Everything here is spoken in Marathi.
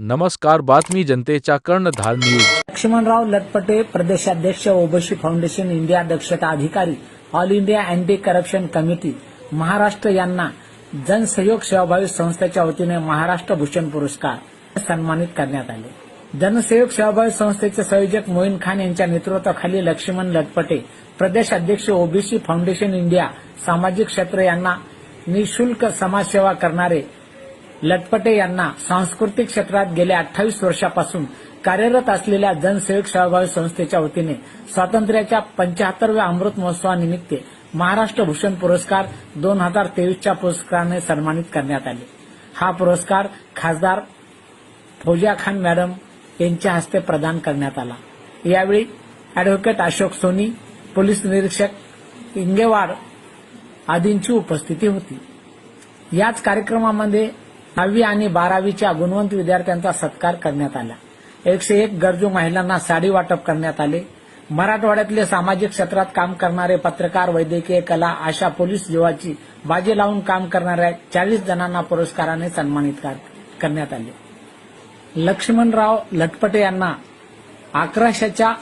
नमस्कार बातमी जनतेच्या कर्णधार न्यूज. लक्ष्मणराव लटपटे प्रदेशाध्यक्ष ओबीसी फाउंडेशन इंडिया दक्षता अधिकारी all India anti corruption committee Maharashtra यांना जनसहयोग सेवाभावी संस्थेच्या वतीने महाराष्ट्र भूषण पुरस्कार सन्मानित करण्यात आले. जनसहयोग सेवाभावी संस्थेचे संयोजक मोईन खान यांच्या नेतृत्वाखाली लक्ष्मण लटपटे प्रदेश अध्यक्ष ओबीसी फाउंडेशन इंडिया सामाजिक क्षेत्र यांना निशुल्क समाजसेवा करणारे लटपटे यांना सांस्कृतिक क्षेत्रात गेल्या अठ्ठावीस वर्षापासून कार्यरत असलेल्या जनसेवक सहभागी संस्थेच्या वतीने स्वातंत्र्याच्या पंचाहत्तरव्या अमृत महोत्सवानिमित्त महाराष्ट्र भूषण पुरस्कार दोन हजार तेवीसच्या पुरस्काराने सन्मानित करण्यात आले. हा पुरस्कार खासदार फौजिया खान मॅडम यांच्या हस्ते प्रदान करण्यात आला. यावेळी अॅडव्होकेट अशोक सोनी पोलीस निरीक्षक इंगेवाड आदींची उपस्थिती होती. याच कार्यक्रमामध्ये दहावी आणि बारावीच्या गुणवंत विद्यार्थ्यांचा सत्कार करण्यात आला. एकशे एक गरजू महिलांना साडी वाटप करण्यात आले. मराठवाड्यातले सामाजिक क्षेत्रात काम करणारे पत्रकार वैद्यकीय कला आशा पोलीस जीवाची बाजी लावून काम करणाऱ्या चाळीस जणांना पुरस्काराने सन्मानित कर- करण्यात आले. लक्ष्मणराव लटपटे यांना अकराशेच्या